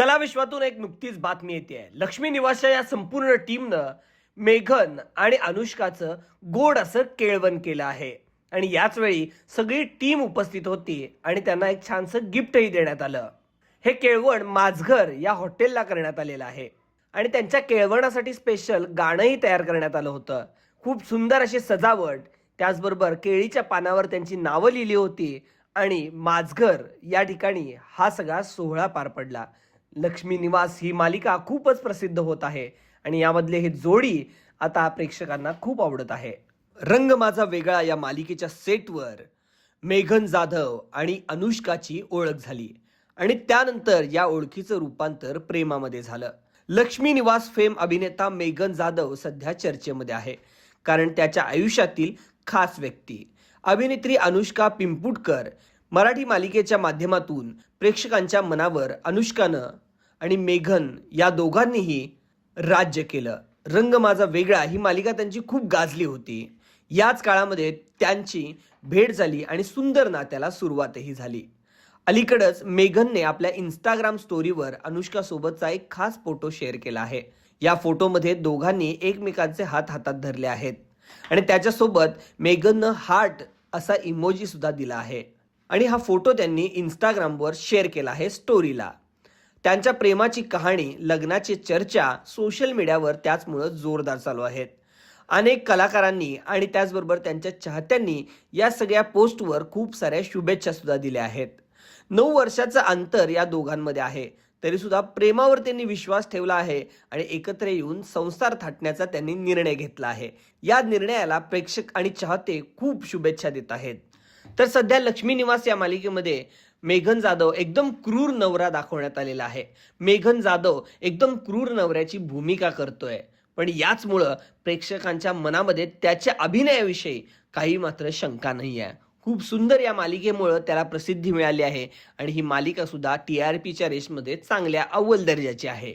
कला विश्वातून एक नुकतीच बातमी येते लक्ष्मी निवासच्या या संपूर्ण टीमनं मेघन आणि अनुष्काचं गोड असं केळवण केलं आहे. आणि याच वेळी सगळी टीम उपस्थित होती आणि त्यांना एक छानसं गिफ्टही देण्यात आलं. हे केळवण माझघर या हॉटेलला करण्यात आलेलं आहे. आणि त्यांच्या केळवणासाठी स्पेशल गाणंही तयार करण्यात आलं होतं. खूप सुंदर अशी सजावट. त्याचबरोबर केळीच्या पानावर त्यांची नावं लिहिली होती. आणि माझघर या ठिकाणी हा सगळा सोहळा पार पडला. लक्ष्मी निवास ही मालिका खूपच प्रसिद्ध होत आहे आणि यामधले हे जोडी आता प्रेक्षकांना खूप आवडत आहे. रंग माझा वेगळा या मालिकेच्या सेटवर मेघन जाधव आणि अनुष्काची ओळख झाली आणि त्यानंतर या ओळखीचं रूपांतर प्रेमामध्ये झालं. लक्ष्मी निवास फेम अभिनेता मेघन जाधव सध्या चर्चेमध्ये आहे कारण त्याच्या आयुष्यातील खास व्यक्ती अभिनेत्री अनुष्का पिंपुटकर मराठी मालिकेच्या माध्यमातून प्रेक्षकांच्या मनावर अनुष्कानं आणि मेघन या दोघांनीही राज्य केलं. रंग माझा वेगळा ही मालिका त्यांची खूप गाजली होती. याच काळामध्ये त्यांची भेट झाली आणि सुंदर नात्याला सुरुवातही झाली. अलीकडंच मेघनने आपल्या इंस्टाग्राम स्टोरीवर अनुष्कासोबतचा एक खास फोटो शेअर केला आहे. या फोटोमध्ये दोघांनी एकमेकांचे हात हातात धरले आहेत. आणि त्याच्यासोबत मेघननं हार्ट असा इमोजी सुद्धा दिला आहे. आणि हा फोटो त्यांनी इंस्टाग्रामवर शेअर केला आहे स्टोरीला. त्यांच्या प्रेमाची कहाणी लग्नाची चर्चा सोशल मीडियावर त्याचमुळं जोरदार चालू आहेत. अनेक कलाकारांनी आणि त्याचबरोबर त्यांच्या चाहत्यांनी या सगळ्या पोस्टवर खूप साऱ्या शुभेच्छा सुद्धा दिल्या आहेत. नऊ वर्षाचं अंतर या दोघांमध्ये आहे. तरी सुद्धा प्रेमावर त्यांनी विश्वास ठेवला आहे आणि एकत्र येऊन संसार थाटण्याचा त्यांनी निर्णय घेतला आहे. या निर्णयाला प्रेक्षक आणि चाहते खूप शुभेच्छा देत आहेत. तर सध्या लक्ष्मी निवास या मालिकेमध्ये मेघन जाधव एकदम क्रूर नवरा दाखवण्यात आलेला आहे. मेघन जाधव एकदम क्रूर नवऱ्याची भूमिका करतोय. पण याचमुळं प्रेक्षकांच्या मनामध्ये त्याच्या अभिनयाविषयी काही मात्र शंका नाही आहे खूप सुंदर या मालिकेमुळं त्याला प्रसिद्धी मिळाली आहे आणि ही मालिका सुद्धा टी आर पीच्या रेसमध्ये चांगल्या अव्वल दर्जाची आहे.